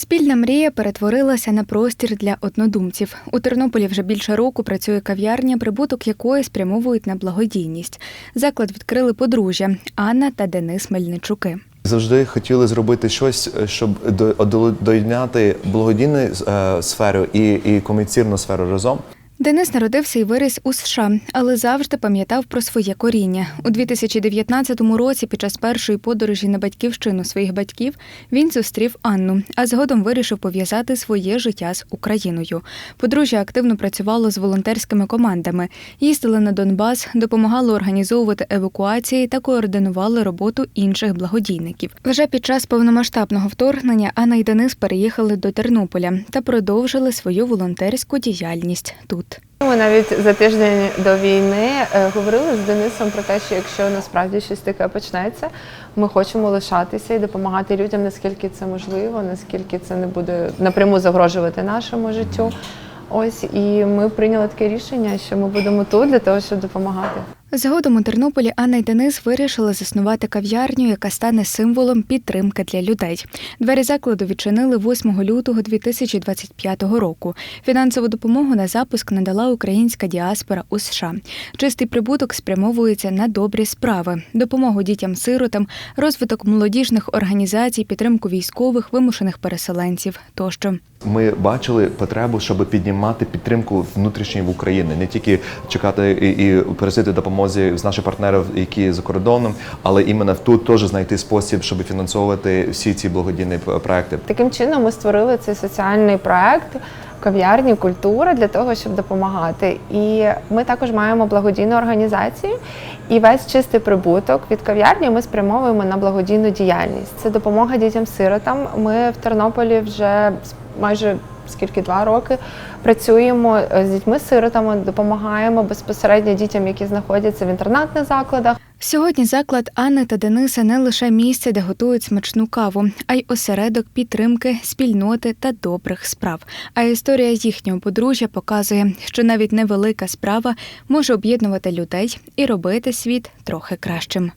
Спільна мрія перетворилася на простір для однодумців. У Тернополі вже більше року працює кав'ярня, прибуток якої спрямовують на благодійність. Заклад відкрили подружжя Анна та Денис Мельничуки. Завжди хотіли зробити щось, е, щоб до- доєднати благодійну е, сферу і, і комерційну сферу разом. Денис народився і виріс у США, але завжди пам'ятав про своє коріння. У 2019 році, під час першої подорожі на батьківщину своїх батьків, він зустрів Анну, а згодом вирішив пов'язати своє життя з Україною. Подружжя активно працювало з волонтерськими командами, їздили на Донбас, допомагали організовувати евакуації та координували роботу інших благодійників. Вже під час повномасштабного вторгнення Анна і Денис переїхали до Тернополя та продовжили свою волонтерську діяльність тут. Ми навіть за тиждень до війни е, говорили з Денисом про те, що якщо насправді щось таке почнеться, ми хочемо лишатися і допомагати людям, наскільки це можливо, наскільки це не буде напряму загрожувати нашому життю. Ось і ми прийняли таке рішення, що ми будемо тут для того, щоб допомагати. Згодом у Тернополі Анна і Денис вирішили заснувати кав'ярню, яка стане символом підтримки для людей. Двері закладу відчинили 8 лютого 2025 року. Фінансову допомогу на запуск надала українська діаспора у США. Чистий прибуток спрямовується на добрі справи: допомогу дітям-сиротам, розвиток молодіжних організацій, підтримку військових, вимушених переселенців тощо. Ми бачили потребу, щоб піднімати підтримку внутрішньої в Україні, не тільки чекати і, і просити допомоги з наших партнерів, які за кордоном, але іменно тут теж знайти спосіб, щоб фінансовувати всі ці благодійні проекти. Таким чином ми створили цей соціальний проект кав'ярні культура для того, щоб допомагати. І ми також маємо благодійну організацію. І весь чистий прибуток від кав'ярні ми спрямовуємо на благодійну діяльність. Це допомога дітям-сиротам. Ми в Тернополі вже майже скільки два роки працюємо е, з дітьми-сиротами, допомагаємо безпосередньо дітям, які знаходяться в інтернатних закладах. Сьогодні заклад Анни та Дениса не лише місце, де готують смачну каву, а й осередок підтримки, спільноти та добрих справ. А історія їхнього подружжя показує, що навіть невелика справа може об'єднувати людей і робити світ трохи кращим.